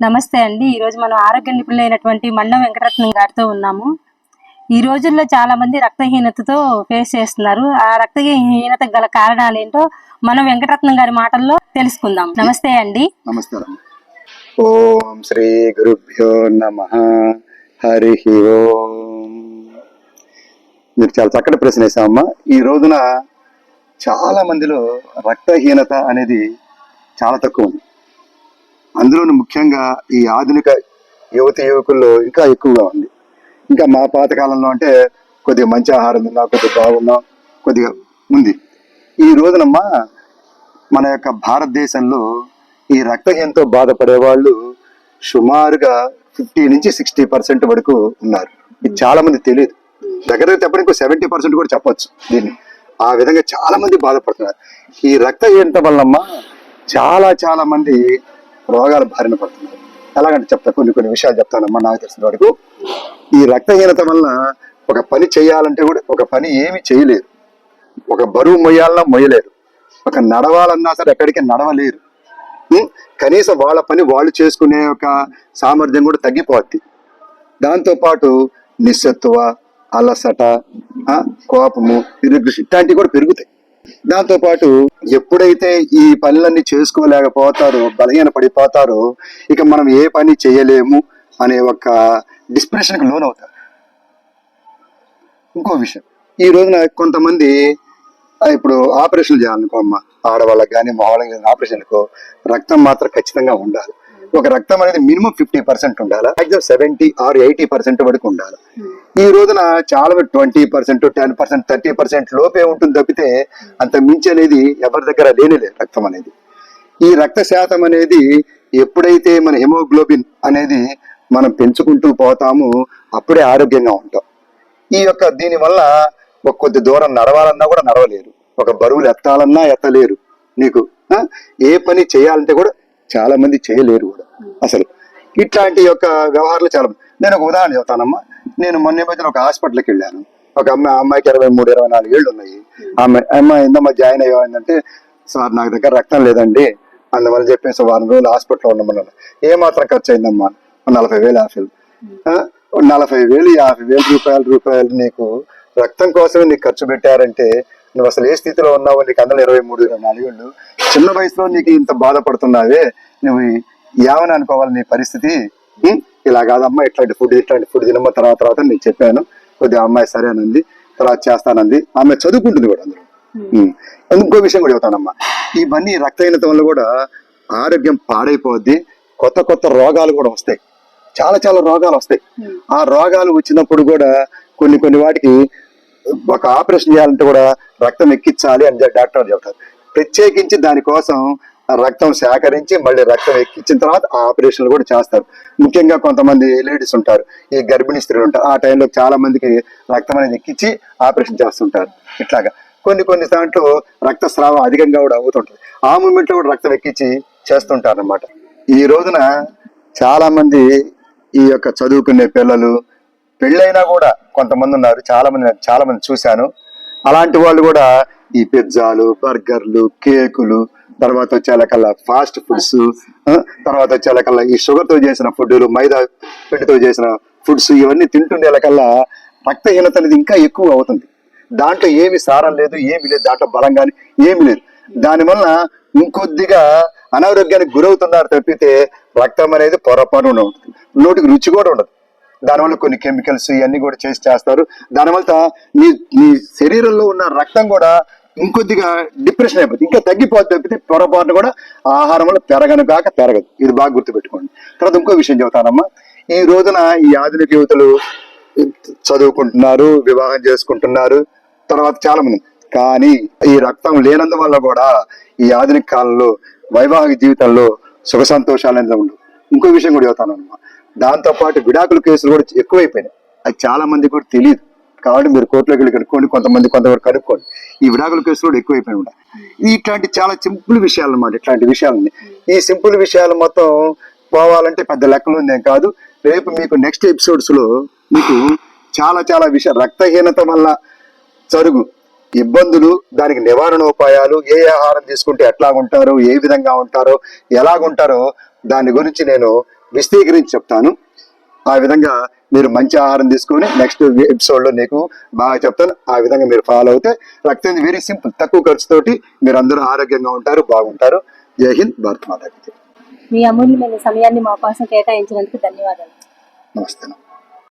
నమస్తే అండి. ఈ రోజు మనం ఆరోగ్య నిపుణులైనటువంటి మండం వెంకటరత్నం గారితో ఉన్నాము. ఈ రోజుల్లో చాలా మంది రక్తహీనతతో ఫేస్ చేస్తున్నారు. ఆ రక్తహీనత గల కారణాలు ఏంటో మనం వెంకటరత్నం గారి మాటల్లో తెలుసుకుందాం. నమస్తే అండి. నమస్కారం ఓం శ్రీ గురుభ్యో నమ. హరి ఓం. మీరు చాలా చక్కటి ప్రశ్న వేసామమ్మా ఈ రోజున చాలా మందిలో రక్తహీనత అనేది చాలా తక్కువ ఉంది. అందులోనూ ముఖ్యంగా ఈ ఆధునిక యువతి యువకుల్లో ఇంకా ఎక్కువగా ఉంది. ఇంకా మా పాతకాలంలో అంటే కొద్దిగా మంచి ఆహారం తిన్నా కొద్దిగా బాగున్నా కొద్దిగా ఉంది. ఈ రోజునమ్మా మన యొక్క భారతదేశంలో ఈ రక్తహీనతో బాధపడే వాళ్ళు సుమారుగా ఫిఫ్టీ నుంచి సిక్స్టీ పర్సెంట్ వరకు ఉన్నారు. ఇది చాలా మంది తెలియదు. దగ్గర చెప్పడానికి ఇంకో సెవెంటీ పర్సెంట్ కూడా చెప్పొచ్చు దీన్ని. ఆ విధంగా చాలా మంది బాధపడుతున్నారు. ఈ రక్తహీనత వల్లమ్మా చాలా చాలా మంది రోగాల బారిన పడుతున్నారు ఎలాగంటే చెప్తా కొన్ని కొన్ని విషయాలు చెప్తానమ్మా నాకు తెలిసిన వరకు. ఈ రక్తహీనత వలన ఒక పని చేయాలంటే కూడా ఒక పని ఏమి చేయలేరు. ఒక బరువు మొయ్యాలన్నా మొయ్యలేరు. ఒక నడవాలన్నా సరే ఎక్కడికి నడవలేరు. కనీసం వాళ్ళ పని వాళ్ళు చేసుకునే ఒక సామర్థ్యం కూడా తగ్గిపోద్ది. దాంతోపాటు నిస్సత్తువ అలసట కోపము ఇరుగ్రసి ఇట్లాంటివి కూడా పెరుగుతాయి. దాంతో పాటు ఎప్పుడైతే ఈ పనులన్నీ చేసుకోలేకపోతారో బలహీన పడిపోతారో ఇక మనం ఏ పని చేయలేము అనే ఒక డిస్ప్రెషన్కి లోన్ అవుతారు ఇంకో విషయం. ఈ రోజున కొంతమంది ఇప్పుడు ఆపరేషన్ చేయాలనుకో అమ్మ ఆడవాళ్ళకి కానీ మగవాళ్ళకి కానీ ఆపరేషన్కో రక్తం మాత్రం ఖచ్చితంగా ఉండాలి. ఒక రక్తం అనేది మినిమం ఫిఫ్టీ పర్సెంట్ ఉండాలి? Maximum seventy or eighty percent వరకు ఉండాలి? ఈ రోజున చాలా twenty percent ten percent thirty percent లోపే ఉంటుంది తప్పితే అంత మించి అనేది ఎవరి దగ్గర లేనిలే రక్తం అనేది. ఈ రక్త శాతం అనేది ఎప్పుడైతే మన హిమోగ్లోబిన్ అనేది మనం పెంచుకుంటూ పోతామో అప్పుడే ఆరోగ్యంగా ఉంటాం. ఈ యొక్క దీనివల్ల ఒక కొద్ది దూరం నడవాలన్నా కూడా నడవలేరు. ఒక బరువులు ఎత్తాలన్నా ఎత్తలేరు. నీకు ఏ పని చేయాలంటే కూడా చాలా మంది చేయలేరు కూడా. అసలు ఇట్లాంటి యొక్క వ్యవహారాలు చాలా నేను ఒక ఉదాహరణ చెప్తానమ్మా. నేను మొన్న మధ్యన ఒక హాస్పిటల్కి వెళ్ళాను. ఒక అమ్మాయి ఆ అమ్మాయికి ఇరవై మూడు ఇరవై నాలుగు ఏళ్ళు ఉన్నాయి. ఆమె అమ్మాయి ఎందమ్మా జాయిన్ అయ్యిందంటే సార్ నాకు దగ్గర రక్తం లేదండి. అందువల్ల చెప్పేసి వారం రోజులు హాస్పిటల్లో ఉండమన్నాను. ఏ మాత్రం ఖర్చు అయిందమ్మా నలభై వేలు యాభై నలభై వేలు యాభై వేలు రూపాయలు రూపాయలు నీకు రక్తం కోసమే నీకు ఖర్చు పెట్టారంటే నువ్వు అసలు ఏ స్థితిలో ఉన్నావో నీకు అందరూ ఇరవై మూడు ఇరవై నాలుగేళ్ళు చిన్న వయసులో నీకు ఇంత బాధపడుతున్నావే నువ్వు ఏమని అనుకోవాలి నీ పరిస్థితి ఇలా కాదమ్మా ఇట్లాంటి ఫుడ్ ఇట్లాంటి ఫుడ్ తినమ్మా తర్వాత తర్వాత నేను చెప్పాను. కొద్దిగా అమ్మాయి సరేనంది తర్వాత చేస్తానంది. ఆమె చదువుకుంటుంది కూడా అందులో. ఉం. ఇంకో విషయం కూడా చెబుతానమ్మా. ఇవన్నీ రక్తహీనత వల్ల కూడా ఆరోగ్యం పాడైపోద్ది. కొత్త కొత్త రోగాలు కూడా వస్తాయి. చాలా చాలా రోగాలు వస్తాయి. ఆ రోగాలు వచ్చినప్పుడు కూడా కొన్ని కొన్ని వాటికి ఒక ఆపరేషన్ చేయాలంటే కూడా రక్తం ఎక్కించాలి అని డాక్టర్ చెప్తారు ప్రత్యేకించి దానికోసం రక్తం సేకరించి మళ్ళీ రక్తం ఎక్కించిన తర్వాత ఆ ఆపరేషన్లు కూడా చేస్తారు. ముఖ్యంగా కొంతమంది లేడీస్ ఉంటారు. ఈ గర్భిణీ స్త్రీలు ఉంటారు. ఆ టైంలో చాలా మందికి రక్తం అనేది ఎక్కించి ఆపరేషన్ చేస్తుంటారు. ఇట్లాగా. కొన్ని కొన్ని దాంట్లో రక్తస్రావం అధికంగా కూడా అవుతుంటుంది. ఆ మూమెంట్లో కూడా రక్తం ఎక్కించి చేస్తుంటారు అనమాట ఈ రోజున చాలా మంది ఈ యొక్క చదువుకునే పిల్లలు పెళ్ళైనా కూడా కొంతమంది ఉన్నారు. చాలా మంది చాలా మంది చూశాను. అలాంటి వాళ్ళు కూడా ఈ పిజ్జాలు బర్గర్లు కేకులు తర్వాత వచ్చేలకల్లా ఫాస్ట్ ఫుడ్స్ తర్వాత వచ్చేలకల్లా ఈ షుగర్తో చేసిన ఫుడ్లు మైదా పిండితో చేసిన ఫుడ్స్ ఇవన్నీ తింటుండేలకల్లా రక్తహీనత అనేది ఇంకా ఎక్కువ అవుతుంది. దాంట్లో ఏమి సారం లేదు ఏమి లేదు దాంట్లో బలం కానీ ఏమి లేదు. దానివల్ల ఇంకొద్దిగా అనారోగ్యానికి గురవుతున్నారు తప్పితే రక్తం అనేది పొరపాటున ఉంటుంది. నోటికి రుచి కూడా ఉండదు. దానివల్ల కొన్ని కెమికల్స్ ఇవన్నీ కూడా చేసి చేస్తారు. దానివల్ల నీ నీ శరీరంలో ఉన్న రక్తం కూడా ఇంకొద్దిగా డిప్రెషన్ అయిపోతుంది. ఇంకా తగ్గిపోతుంది తప్పితే పొరపాటున కూడా ఆహారం వల్ల పెరగను కాక పెరగదు. ఇది బాగా గుర్తుపెట్టుకోండి. తర్వాత ఇంకో విషయం చెబుతానమ్మా. ఈ రోజున ఈ ఆధునిక యువతలు చదువుకుంటున్నారు వివాహం చేసుకుంటున్నారు తర్వాత చాలా మంది. కానీ ఈ రక్తం లేనందువల్ల కూడా ఈ ఆధునిక కాలంలో వైవాహిక జీవితంలో సుఖ సంతోషాలు అనేది ఉండవు. ఇంకో విషయం కూడా చెబుతాను అన్నమాట దాంతో పాటు విడాకుల కేసులు కూడా ఎక్కువైపోయినాయి. అది చాలా మంది కూడా తెలియదు. కాబట్టి మీరు కోర్టులోకి వెళ్ళి కనుక్కోండి కొంతమంది కొంతవరకు కనుక్కోండి ఈ విడాకుల కేసులు కూడా ఎక్కువైపోయి ఉంటాయి ఇట్లాంటి చాలా సింపుల్ విషయాలు అన్నమాట ఇట్లాంటి విషయాలని ఈ సింపుల్ విషయాలు మొత్తం పోవాలంటే పెద్ద లెక్కలు నేను కాదు. రేపు మీకు నెక్స్ట్ ఎపిసోడ్స్లో మీకు చాలా చాలా విషయాలు రక్తహీనత వల్ల జరుగు ఇబ్బందులు దానికి నివారణ ఉపాయాలు ఏ ఆహారం తీసుకుంటే ఎట్లా ఉంటారో ఏ విధంగా ఉంటారో ఎలాగుంటారో దాని గురించి నేను విస్తీకరించి చెప్తాను. ఆ విధంగా మీరు మంచి ఆహారం తీసుకొని నెక్స్ట్ ఎపిసోడ్లో నీకు బాగా చెప్తాను. ఆ విధంగా మీరు ఫాలో అవుతే రక్తం వెరీ సింపుల్ తక్కువ ఖర్చుతోటి మీరు అందరూ ఆరోగ్యంగా ఉంటారు బాగుంటారు. జై హింద్ భారత్ మాతాకి జై. మీ అమూల్యమైన సమయాన్ని మా కోసం కేటాయించినందుకు ధన్యవాదాలు. నమస్తే.